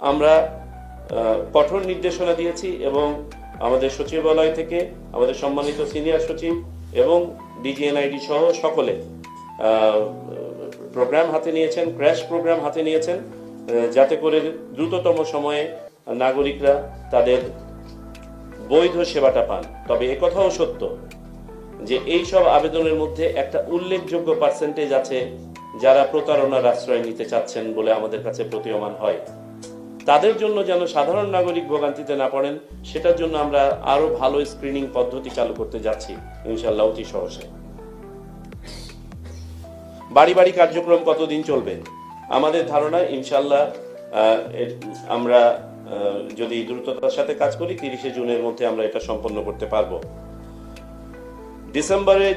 আমরা কঠোর নির্দেশনা দিয়েছি এবং আমাদের সচিবালয় থেকে আমাদের সম্মানিত সিনিয়র সচিব এবং ডিজিএনআইডি সহ সকলে প্রোগ্রাম হাতে নিয়েছেন, ক্র্যাশ প্রোগ্রাম হাতে নিয়েছেন যাতে করে দ্রুততম সময়ে নাগরিকরা তাদের বৈধ সেবাটা পান। তবে একথাও সত্য যে এই সব আবেদনের মধ্যে একটা উল্লেখযোগ্য পার্সেন্টেজ আছে যারা প্রতারণার আশ্রয় নিতে চাচ্ছেন বলে আমাদের কাছে প্রতীয়মান হয়। তাদের জন্য যেন সাধারণ নাগরিক ভোগান্তিতে না পড়েন, সেটার জন্য আমরা আরও ভালো স্ক্রিনিং পদ্ধতি চালু করতে যাচ্ছি ইনশাল্লাহ অতি সহসে বাড়ি বাড়ি কার্যক্রম কতদিন চলবে? আমাদের ধারণা ইনশাল্লাহ আমরা যদি দ্রুততার সাথে কাজ করি, তিরিশে জুনের মধ্যে আমরা এটা সম্পন্ন করতে পারব। ডিসেম্বরে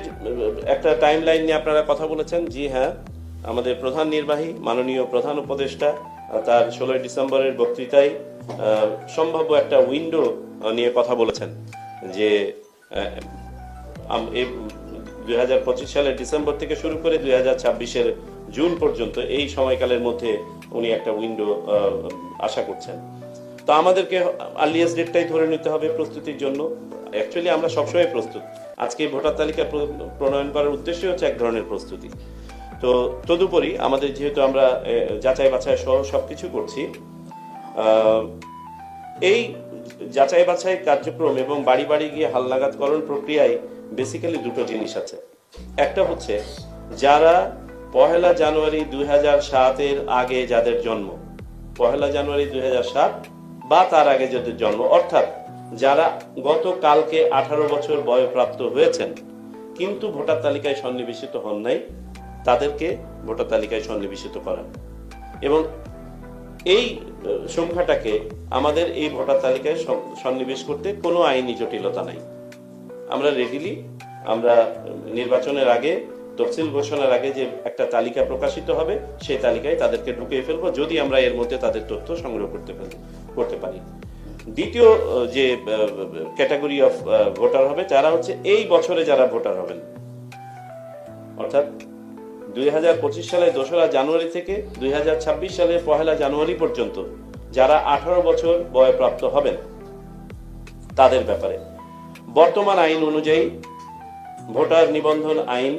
একটা টাইম লাইন নিয়ে আপনারা কথা বলেছেন, জি হ্যাঁ। আমাদের প্রধান নির্বাহী, মাননীয় প্রধান উপদেষ্টা তার ষোলোই ডিসেম্বরের বক্তৃতায় সম্ভাব্য একটা উইন্ডো নিয়ে কথা বলেছেন যে দুই হাজার পঁচিশ সালের ডিসেম্বর থেকে শুরু করে দুই হাজার ছাব্বিশের জুন পর্যন্ত এই সময়কালের মধ্যে উনি একটা উইন্ডো আশা করছেন। তো আমাদেরকে আর্লিয়েস্ট ডেটটাই ধরে নিতে হবে প্রস্তুতির জন্য। অ্যাকচুয়ালি আমরা সবসময় প্রস্তুত। আজকে ভোটার তালিকা প্রণয়ন করার উদ্দেশ্য হচ্ছে এক ধরনের প্রস্তুতি। তো তদুপরি আমাদের যেহেতু আমরা যাচাই বাছাই সহ সবকিছু করছি আহ, এই যাচাই বাছাই কার্যক্রম এবং বাড়ি বাড়ি গিয়ে হালনাগাদকরণ প্রক্রিয়ায় বেসিক্যালি দুটো জিনিস আছে। একটা হচ্ছে যারা পহেলা জানুয়ারি দুই হাজার সাতের আগে যাদের জন্ম পহেলা জানুয়ারি দুই সাত বা তার আগে যাদের জন্ম অর্থাৎ যারা গতকালকে আঠারো বছর বয়প্রাপ্ত হয়েছেন কিন্তু ভোটার তালিকায় সন্নিবেশিত হন নাই তাদেরকে ভোটার তালিকায় সন্নিবেশিত করা। এবং এই সংখ্যাটাকে আমাদের এই ভোটার তালিকায় সন্নিবেশ করতে কোনো আইনি জটিলতা নাই। আমরা রেডিলি আমরা নির্বাচনের আগে, তফসিল ঘোষণার আগে যে একটা তালিকা প্রকাশিত হবে, সেই তালিকায় তাদেরকে ঢুকিয়ে ফেলব, যদি আমরা এর মধ্যে তাদের তথ্য সংগ্রহ করতে করতে পারি। দ্বিতীয় যে ক্যাটাগরি অফ ভোটার হবে, তারা হচ্ছে এই বছরে যারা ভোটার হবেন। অর্থাৎ দুই সালের দোসরা জানুয়ারি থেকে দুই হাজার ছাব্বিশ সালের পহেলা জানুয়ারি পর্যন্ত যারা আঠারো বছর বয়প্রাপ্ত হবেন তাদের ব্যাপারে। বর্তমান আইন অনুযায়ী ভোটার নিবন্ধন আইন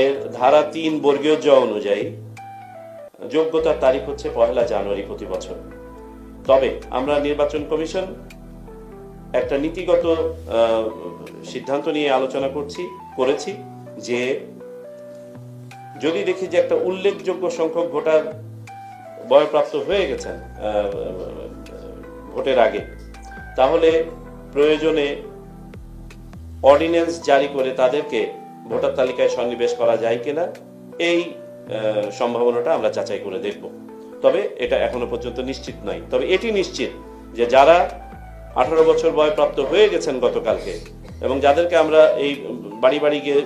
এর ধারা তিন বর্গীয় জ অনুযায়ী যোগ্যতার তারিখ হচ্ছে পহেলা জানুয়ারি প্রতি বছর। তবে আমরা নির্বাচন কমিশন একটা নীতিগত সিদ্ধান্ত নিয়ে আলোচনা করছি, করেছি যে যদি দেখি যে একটা উল্লেখযোগ্য সংখ্যক ভোটার বয়প্রাপ্ত হয়ে গেছেন ভোটের আগে, তাহলে প্রয়োজনে অর্ডিন্যান্স জারি করে তাদেরকে ভোটার তালিকায় সন্নিবেশ করা যায় কিনা, এই সম্ভাবনাটা আমরা যাচাই করে দেখব। তবে এটা এখনও পর্যন্ত নিশ্চিত নয়। তবে এটি নিশ্চিত যে যারা আঠারো বছর বয়প্রাপ্ত হয়ে গেছেন গতকালকে এবং যাদেরকে আমরা এই বাড়ি বাড়ি গিয়ে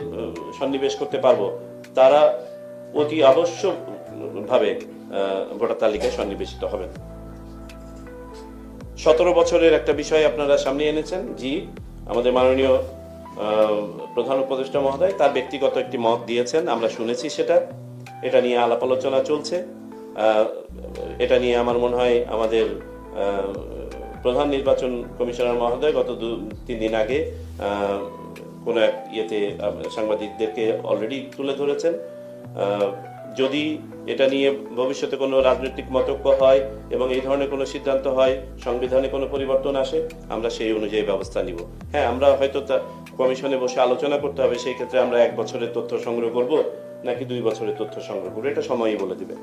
সন্নিবেশ করতে পারব, তারা অতি আবশ্যক ভাবে ভোটার তালিকায় সন্নিবেশিত হবেন। সতেরো বছরের একটা বিষয় আপনারা সামনে এনেছেন, জি, আমাদের মাননীয় প্রধান উপদেষ্টা মহোদয় তার ব্যক্তিগত একটি মত দিয়েছেন, আমরা শুনেছি সেটা। এটা নিয়ে আলাপ আলোচনা চলছে। এটা নিয়ে আমার মনে হয় আমাদের প্রধান নির্বাচন কমিশনার মহোদয় গত দু, তিন দিন আগে কোনো এক ইয়েতে সাংবাদিকদেরকে অলরেডি তুলে ধরেছেন। যদি এটা নিয়ে ভবিষ্যতে কোনো রাজনৈতিক মতক্য হয় এবং এই ধরনের কোনো সিদ্ধান্ত হয়, সংবিধানে কোনো পরিবর্তন আসে, আমরা সেই অনুযায়ী ব্যবস্থা নিব। হ্যাঁ আমরা হয়তো তা কমিশনে বসে আলোচনা করতে হবে, সেই ক্ষেত্রে আমরা এক বছরের তথ্য সংগ্রহ করব নাকি দুই বছরের তথ্য সংগ্রহ করব, এটা সময়ই বলে দিবে।